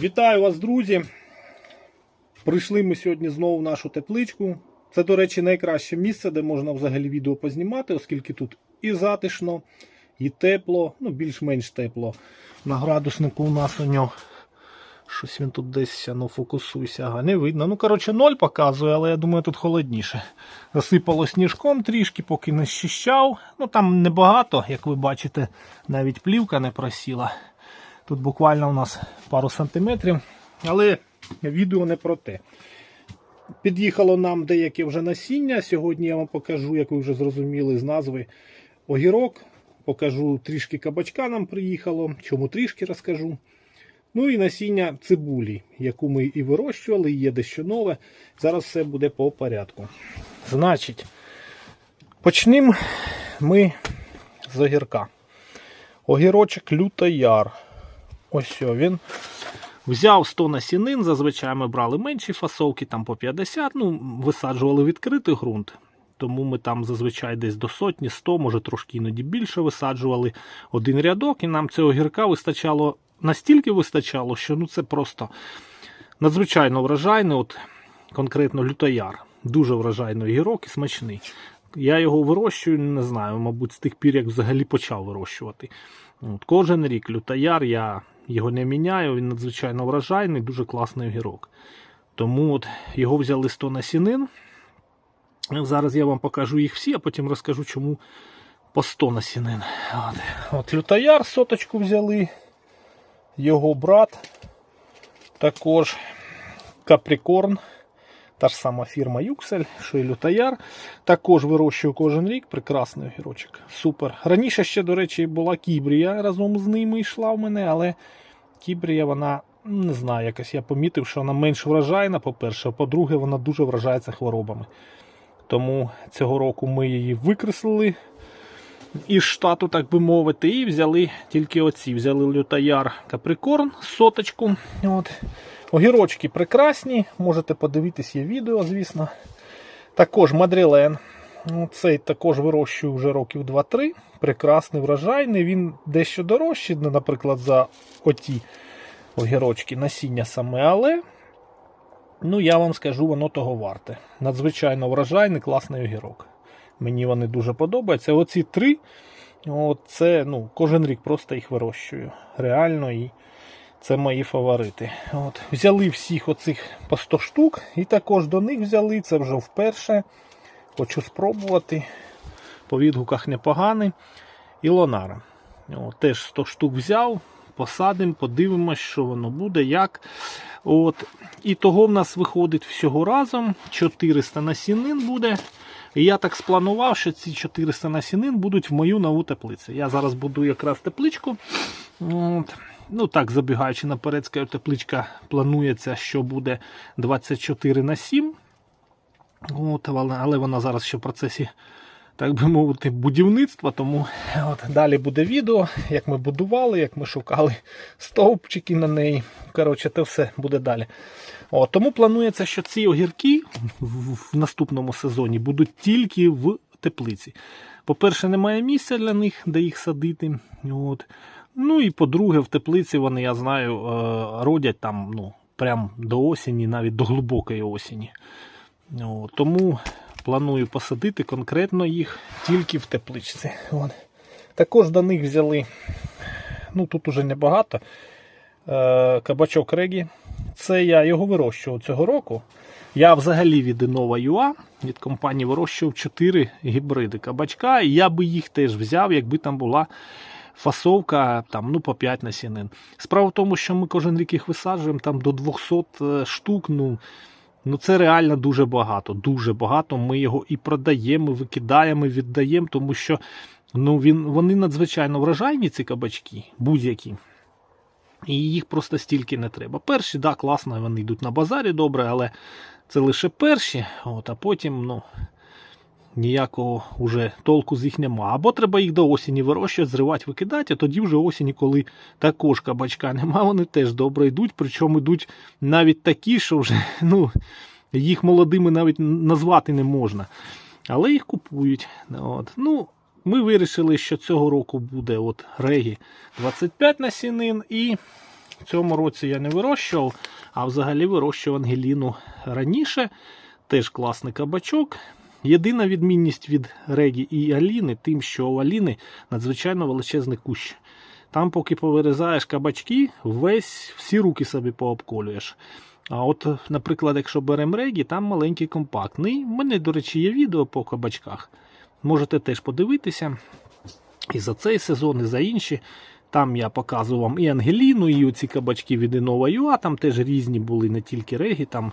Вітаю вас, друзі! Прийшли ми сьогодні знову в нашу тепличку. Це, до речі, найкраще місце, де можна взагалі відео познімати, оскільки тут і затишно, і тепло, ну більш-менш тепло. На градуснику у нас у нього щось він тут десь ну, фокусуйся, ага, не видно. Ну, коротше, ноль показує, але я думаю, тут холодніше. Засипало сніжком трішки, поки не щищав. Ну там небагато, як ви бачите, навіть плівка не просіла. Тут буквально у нас пару сантиметрів, але відео не про те. Під'їхало нам деяке вже насіння. Сьогодні я вам покажу, як ви вже зрозуміли з назви огірок. Покажу трішки кабачка нам приїхало, чому трішки розкажу. Ну і насіння цибулі, яку ми і вирощували, і є дещо нове. Зараз все буде по порядку. Значить, почнемо ми з огірка. Огірочок лютояр. Ось що він. Взяв 100 насінин, зазвичай ми брали менші фасовки, там по 50, ну, висаджували відкритий ґрунт. Тому ми там зазвичай десь до сотні, 100, може трошки іноді більше висаджували один рядок, і нам цього гірка вистачало настільки вистачало, що ну це просто надзвичайно вражайний, от конкретно лютояр. Дуже вражайний гірок і смачний. Я його вирощую, не знаю, мабуть, з тих пір, як взагалі почав вирощувати. От, Кожен рік лютояр, я його не міняю, він надзвичайно вражайний, дуже класний огірок. Тому от його взяли 100 насінин. Зараз я вам покажу їх всі, а потім розкажу, чому по 100 насінин. От, от лютояр соточку взяли. Його брат також Каприкорн. Та ж сама фірма Юксель, що і лютояр. Також вирощую кожен рік. Прекрасний огірочок. Супер. Раніше ще, до речі, була Кібрія разом з ними йшла в мене, але Кібрія, вона не знаю, якось я помітив, що вона менш вражайна, по-перше, по-друге, вона дуже вражається хворобами. Тому цього року ми її викреслили із штату, так би мовити, і взяли тільки оці. Взяли лютояр Каприкорн, соточку. От. Огірочки прекрасні, можете подивитись, є відео, звісно. Також Мадрілен. Цей також вирощую вже років 2-3. Прекрасний, вражайний. Він дещо дорожчий, ну, наприклад, за оті огірочки, насіння саме, але ну, я вам скажу, воно того варте. Надзвичайно вражайний, класний огірок. Мені вони дуже подобаються. Оці три, це, ну, кожен рік просто їх вирощую. Реально і це мої фаворити. От. Взяли всіх оцих по 100 штук і також до них взяли. Це вже вперше. Хочу спробувати. По відгуках непоганий. І Лонара. От, теж 100 штук взяв, посадимо, подивимось, що воно буде, як. От. І того в нас виходить всього разом 400 насінин буде. І я так спланував, що ці 400 насінин будуть в мою нову теплицю. Я зараз будую якраз тепличку. От. Ну так, забігаючи наперед, скажу, тепличка планується, що буде 24 на 7. От, але- вона зараз ще в процесі, так би мовити, будівництва. Тому от, далі буде відео, як ми будували, як ми шукали стовпчики на неї. Коротше, це все буде далі. О, тому планується, що ці огірки в наступному сезоні будуть тільки в теплиці. По-перше, немає місця для них, де їх садити. От. Ну і по-друге, в теплиці вони, я знаю, е, родять там ну, прям до осені, навіть до глибокої осені. От. Тому планую посадити конкретно їх тільки в тепличці. От. Також до них взяли, ну тут уже небагато, е, кабачок Регі. Це я його вирощував цього року. Я взагалі від Innova UA, від компанії вирощував 4 гібриди кабачка, я би їх теж взяв, якби там була фасовка там, ну, по 5 насінин. Справа в тому, що ми кожен рік їх висаджуємо там, до 200 штук. Ну, ну це реально дуже багато. Дуже багато. Ми його і продаємо, і викидаємо, і віддаємо, тому що ну, він, вони надзвичайно вражайні, ці кабачки, будь-які. І їх просто стільки не треба. Перші, да, класно, вони йдуть на базарі добре, але це лише перші, от, а потім, ну, ніякого уже толку з їх нема. Або треба їх до осені вирощувати, зривати, викидати, а тоді вже осені, коли також кабачка нема, вони теж добре йдуть. Причому йдуть навіть такі, що вже ну, їх молодими навіть назвати не можна. Але їх купують. От. Ну, ми вирішили, що цього року буде от регі 25 насінин і В цьому році я не вирощував, а взагалі вирощував Ангеліну раніше. Теж класний кабачок. Єдина відмінність від Регі і Аліни, тим, що у Аліни надзвичайно величезний кущ. Там, поки повирізаєш кабачки, весь всі руки собі пообколюєш. А от, наприклад, якщо беремо регі, там маленький компактний. У мене, до речі, є відео по кабачках. Можете теж подивитися. І за цей сезон, і за інші. Там я показував вам і Ангеліну, і оці кабачки від Інова Юа. Там теж різні були, не тільки регі, там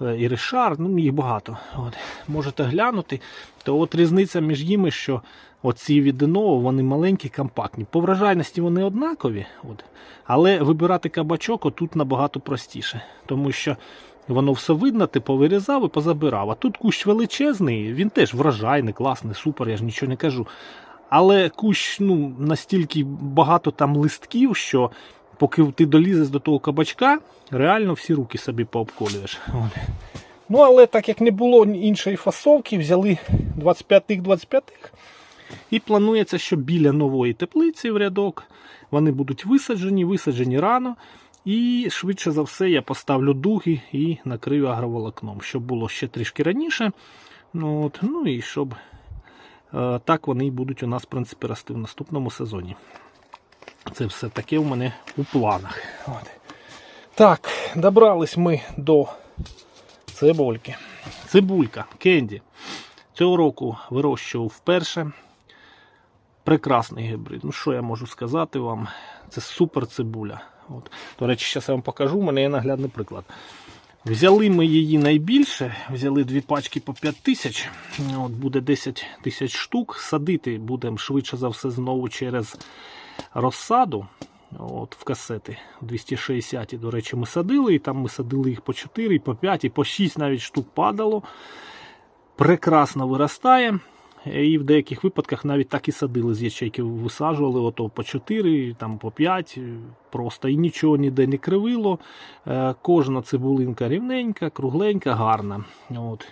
і Ришар, ну їх багато. От. Можете глянути. То от різниця між ними, що оці від Інова, вони маленькі, компактні. По вражайності вони однакові. От. Але вибирати кабачок отут набагато простіше, тому що воно все видно, ти повирізав і позабирав. А тут кущ величезний, він теж вражайний, класний, супер, я ж нічого не кажу. Але кущ ну, настільки багато там листків, що поки ти долізеш до того кабачка, реально всі руки собі пообколюєш. Ну, але так як не було іншої фасовки, взяли 25-25 і планується, що біля нової теплиці в рядок вони будуть висаджені, висаджені рано. І швидше за все я поставлю дуги і накрию агроволокном, щоб було ще трішки раніше. Ну, от, ну і щоб е, так вони і будуть у нас, в принципі, рости в наступному сезоні. Це все таке у мене у планах. От. Так, добрались ми до цибульки. Цибулька, кенді. Цього року вирощував вперше. Прекрасний гібрид. Ну, що я можу сказати вам? Це супер цибуля. От. До речі, зараз я вам покажу, у мене є наглядний приклад. Взяли ми її найбільше, взяли дві пачки по 5 тисяч, от буде 10 тисяч штук. Садити будемо швидше за все знову через розсаду. От, в касети 260, до речі, ми садили, і там ми садили їх по 4, по 5, і по 6 навіть штук падало. Прекрасно виростає. І в деяких випадках навіть так і садили з ячейки, висаджували ото по 4, там по 5, просто і нічого ніде не кривило. Е, Кожна цибулинка рівненька, кругленька, гарна. От.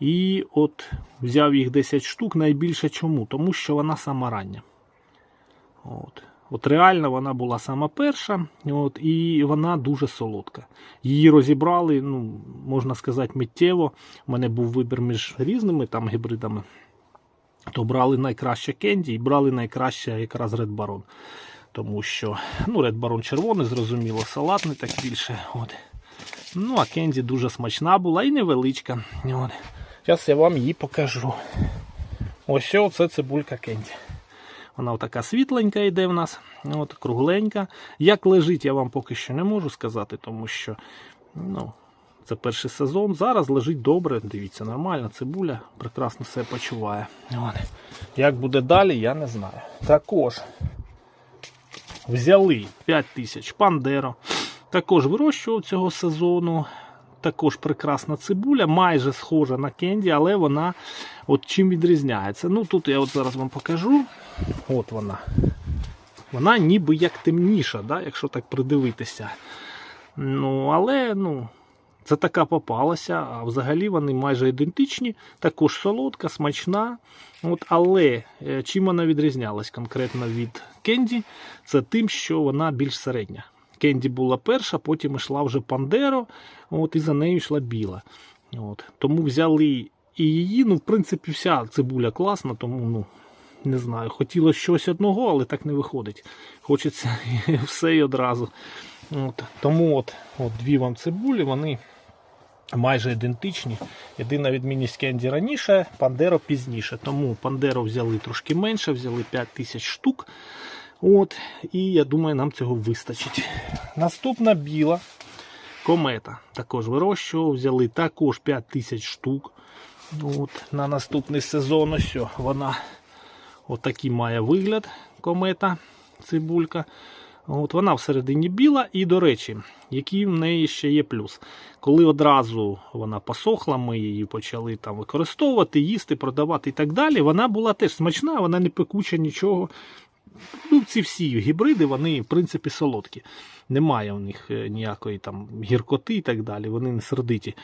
І от взяв їх 10 штук найбільше чому? Тому що вона сама рання. От. От реально вона була сама перша, от, і вона дуже солодка. Її розібрали, ну, можна сказати, миттєво. У мене був вибір між різними там гібридами. То брали найкраще кенді і брали найкраще якраз Red Baron. Тому що ну, Red Baron червоний, зрозуміло, салатний так більше. От. Ну, а кенді дуже смачна була і невеличка. От. Зараз я вам її покажу. Ось це цибулька кенді. Вона така світленька йде в нас, от, кругленька. Як лежить, я вам поки що не можу сказати, тому що ну, це перший сезон. Зараз лежить добре, дивіться, нормально, цибуля прекрасно себе почуває. Як буде далі, я не знаю. Також взяли 5 тисяч пандеро. Також вирощував цього сезону. Також прекрасна цибуля, майже схожа на кенді, але вона от чим відрізняється. Ну тут я от зараз вам покажу. От вона. Вона ніби як темніша, да, якщо так придивитися. Ну, але ну, це така попалася, а взагалі вони майже ідентичні. Також солодка, смачна. От, Але е, чим вона відрізнялась конкретно від кенді, це тим, що вона більш середня. Кенді була перша, потім йшла вже Пандеро, от, і за нею йшла біла. От. Тому взяли і її. Ну, в принципі, вся цибуля класна, тому ну, не знаю, хотілося щось одного, але так не виходить. Хочеться все і одразу. От. Тому от, от дві вам цибулі, вони майже ідентичні. Єдина відмінність Кенді раніше, Пандеро пізніше. Тому Пандеро взяли трошки менше, взяли 5 тисяч штук. От, І я думаю, нам цього вистачить. Наступна біла комета. Також вирощував, взяли також 5 тисяч штук. От, На наступний сезон ось вона отакий має вигляд комета, цибулька. От Вона всередині біла, і, до речі, який в неї ще є плюс. Коли одразу вона посохла, ми її почали там використовувати, їсти, продавати і так далі. Вона була теж смачна, вона не пекуча нічого. Ну, Ці всі гібриди, вони, в принципі, солодкі. Немає у них е, ніякої там гіркоти і так далі, вони не сердиті.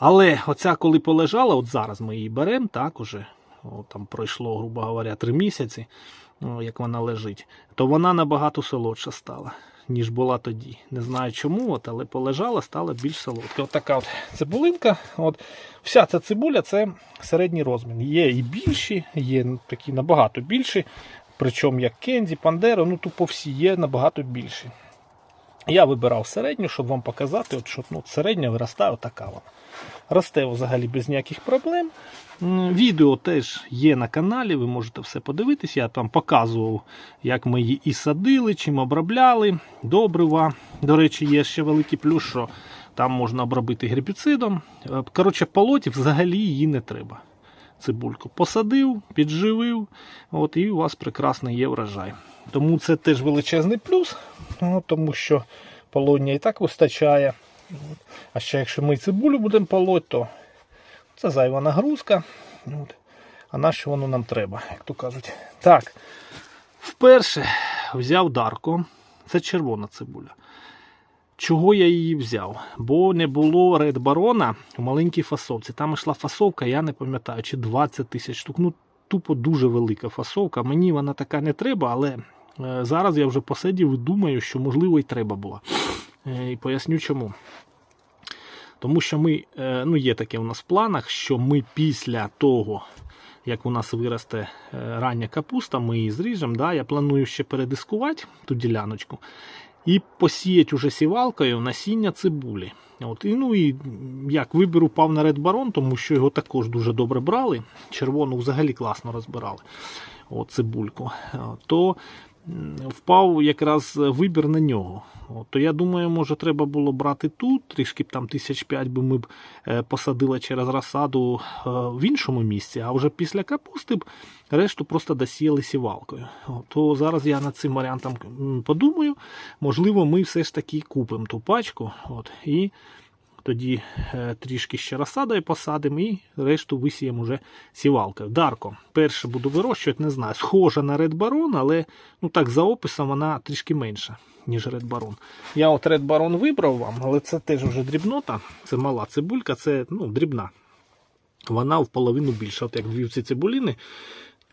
Але оця, коли полежала, от зараз ми її беремо, так уже, от, там пройшло, грубо говоря, три місяці, ну, як вона лежить, то вона набагато солодша стала, ніж була тоді. Не знаю чому, от, але полежала, стала більш солодка. От така от цибулинка. От. Вся ця цибуля це середній розмір. Є і більші, є такі набагато більші. Причому як Кензі, Пандеро, ну тупо всі є набагато більші. Я вибирав середню, щоб вам показати, от, що ну, середня виростає отака вона. Росте взагалі без ніяких проблем. Відео теж є на каналі, ви можете все подивитись. Я там показував, як ми її і садили, чим обробляли, добрива. До речі, є ще великий плюс, що там можна обробити гербіцидом. Е, Коротше, полоті взагалі її не треба. Цибульку посадив, підживив, от, і у вас прекрасний є врожай. Тому це теж величезний плюс, ну, тому що полоння і так вистачає. От. А ще якщо ми цибулю будемо полоть, то це зайва нагрузка. От. А на що воно нам треба, як то кажуть. Так, вперше взяв Дарко. Це червона цибуля. Чого я її взяв? Бо не було Ред Барона у маленькій фасовці. Там йшла фасовка, я не пам'ятаю, чи 20 тисяч штук. Ну, тупо дуже велика фасовка. Мені вона така не треба, але е, зараз я вже посидів і думаю, що можливо і треба була. Е, І поясню чому. Тому що ми, е, ну є таке у нас в планах, що ми після того, як у нас виросте рання капуста, ми її зріжемо. Да? Я планую ще передискувати ту діляночку і посіять уже сівалкою насіння цибулі. От, і, ну і як вибір упав на Red Baron, тому що його також дуже добре брали. Червону взагалі класно розбирали О, цибульку. Е, То впав якраз вибір на нього. То я думаю, може треба було брати тут, трішки б там тисяч п'ять би ми б е, посадили через розсаду е, в іншому місці, а вже після капусти б решту просто досіяли сівалкою. То зараз я над цим варіантом подумаю. Можливо, ми все ж таки купимо ту пачку. От, і тоді е, трішки ще розсадою посадимо і решту висіємо вже сівалкою. Дарко, перше буду вирощувати, не знаю. Схожа на Red Baron, але ну так за описом вона трішки менша, ніж Red Baron. Я от Red Baron вибрав вам, але це теж вже дрібнота. Це мала цибулька, це ну, дрібна. Вона в половину більша. От як дві ці цибуліни.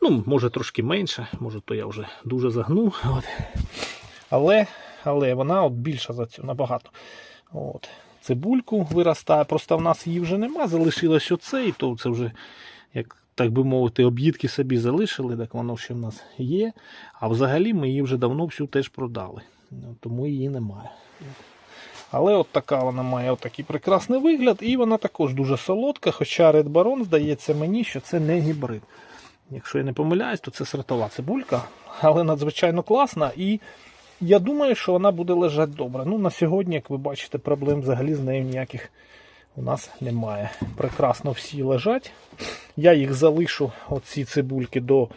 Ну, може трошки менше, може то я вже дуже загнув. От. Але, але вона от більша за цю набагато. От. Цибульку виростає, просто в нас її вже нема, залишилось оце, і то це вже, як так би мовити, об'їдки собі залишили, так воно ще в нас є. А взагалі ми її вже давно всю теж продали. Ну, Тому її немає. Але от така вона має такий прекрасний вигляд, і вона також дуже солодка. Хоча Red Baron здається мені, що це не гібрид. Якщо я не помиляюсь, то це сортова цибулька, але надзвичайно класна. І я думаю, що вона буде лежати добре. Ну, на сьогодні, як ви бачите, проблем взагалі з нею ніяких у нас немає. Прекрасно всі лежать. Я їх залишу, оці цибульки, до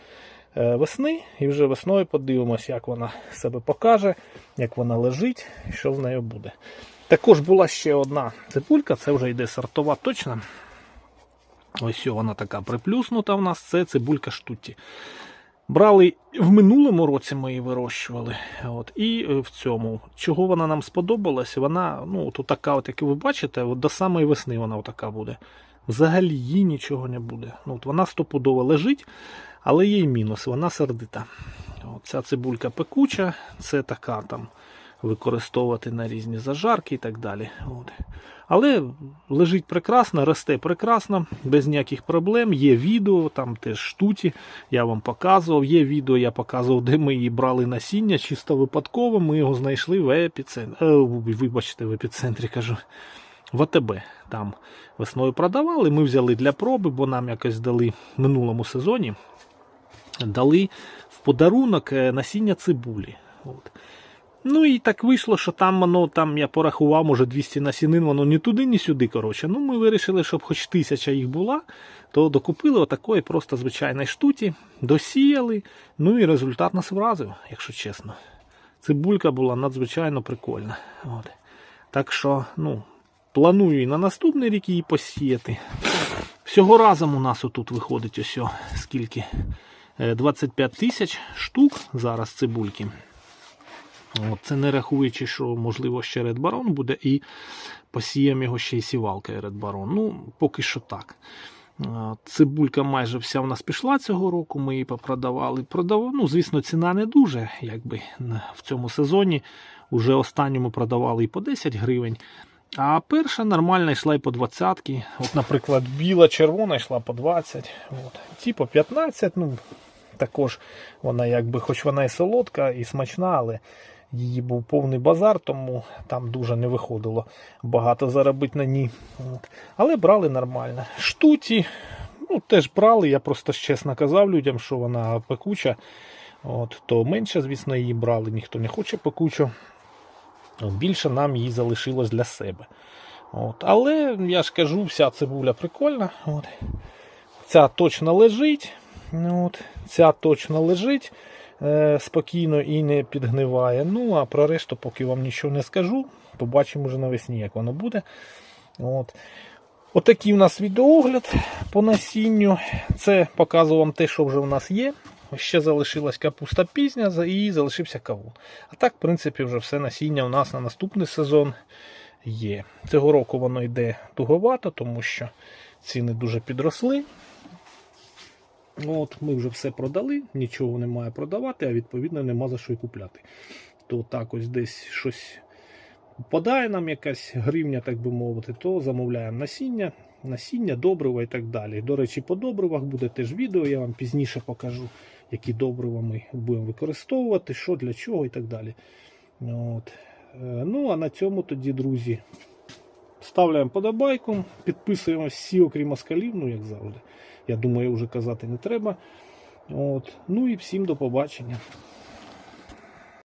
е, весни, і вже весною подивимось, як вона себе покаже, як вона лежить що з нею буде. Також була ще одна цибулька, це вже йде сортова точно. Ось вона така приплюснута в нас, це цибулька штуті. Брали в минулому році ми її вирощували. От, і е, в цьому. Чого вона нам сподобалась, вона, ну, от така, от, як ви бачите, от до самої весни вона отака буде. Взагалі їй нічого не буде. Ну, от Вона стопудово лежить, але є й мінус, вона сердита. Ця цибулька пекуча, це така там використовувати на різні зажарки і так далі. От. Але лежить прекрасно, росте прекрасно, без ніяких проблем. Є відео, там теж штуті, я вам показував. Є відео, я показував, де ми її брали насіння, чисто випадково. Ми його знайшли в епіцентрі. Е, вибачте, в епіцентрі кажу. В АТБ там весною продавали. Ми взяли для проби, бо нам якось дали в минулому сезоні. Дали в подарунок е, насіння цибулі. От. Ну і так вийшло, що там воно, там я порахував, може 200 насінин, воно ні туди, ні сюди. коротше. Ну ми вирішили, щоб хоч тисяча їх була, то докупили отакої просто звичайної штуті, досіяли. Ну і результат нас вразив, якщо чесно. Цибулька була надзвичайно прикольна. От. Так що, ну, планую і на наступний рік її посіяти. Всього разом у нас отут виходить ось скільки? Е, 25 тисяч штук зараз цибульки. Це не рахуючи, що можливо ще Baron буде, і посіємо його ще й сівалкою Baron. Ну, поки що так. Цибулька майже вся в нас пішла цього року, ми її попродавали. Продав... Ну, звісно, ціна не дуже, якби в цьому сезоні. Уже останньому продавали і по 10 гривень. А перша нормальна йшла і по 20. От, наприклад, біла червона йшла по 20. От. Ці по 15. Ну, також вона якби, хоч вона і солодка, і смачна, але її був повний базар, тому там дуже не виходило багато заробити на ній. От. Але брали нормально. Штуці, ну, теж брали, я просто чесно казав людям, що вона пекуча. От, то менше, звісно, її брали, ніхто не хоче пекучу. Більше нам її залишилось для себе. От. Але я ж кажу, вся цибуля прикольна. От. Ця точно лежить. От. Ця точно лежить спокійно і не підгниває. Ну, а про решту, поки вам нічого не скажу, побачимо вже навесні, як воно буде. От. Отакий у нас відеоогляд по насінню. Це показую вам те, що вже в нас є. Ще залишилась капуста пізня і залишився кавун. А так, в принципі, вже все насіння у нас на наступний сезон є. Цього року воно йде туговато, тому що ціни дуже підросли. От, Ми вже все продали, нічого немає продавати, а відповідно нема за що й купляти. То так ось десь щось попадає нам якась гривня, так би мовити, то замовляємо насіння, насіння, добрива і так далі. До речі, по добривах буде теж відео, я вам пізніше покажу, які добрива ми будемо використовувати, що для чого і так далі. От. Е, Ну, а на цьому тоді, друзі, ставляємо подобайку, підписуємо всі, окрім москалів, ну як завжди. Я думаю, вже казати не треба. От. Ну і всім до побачення.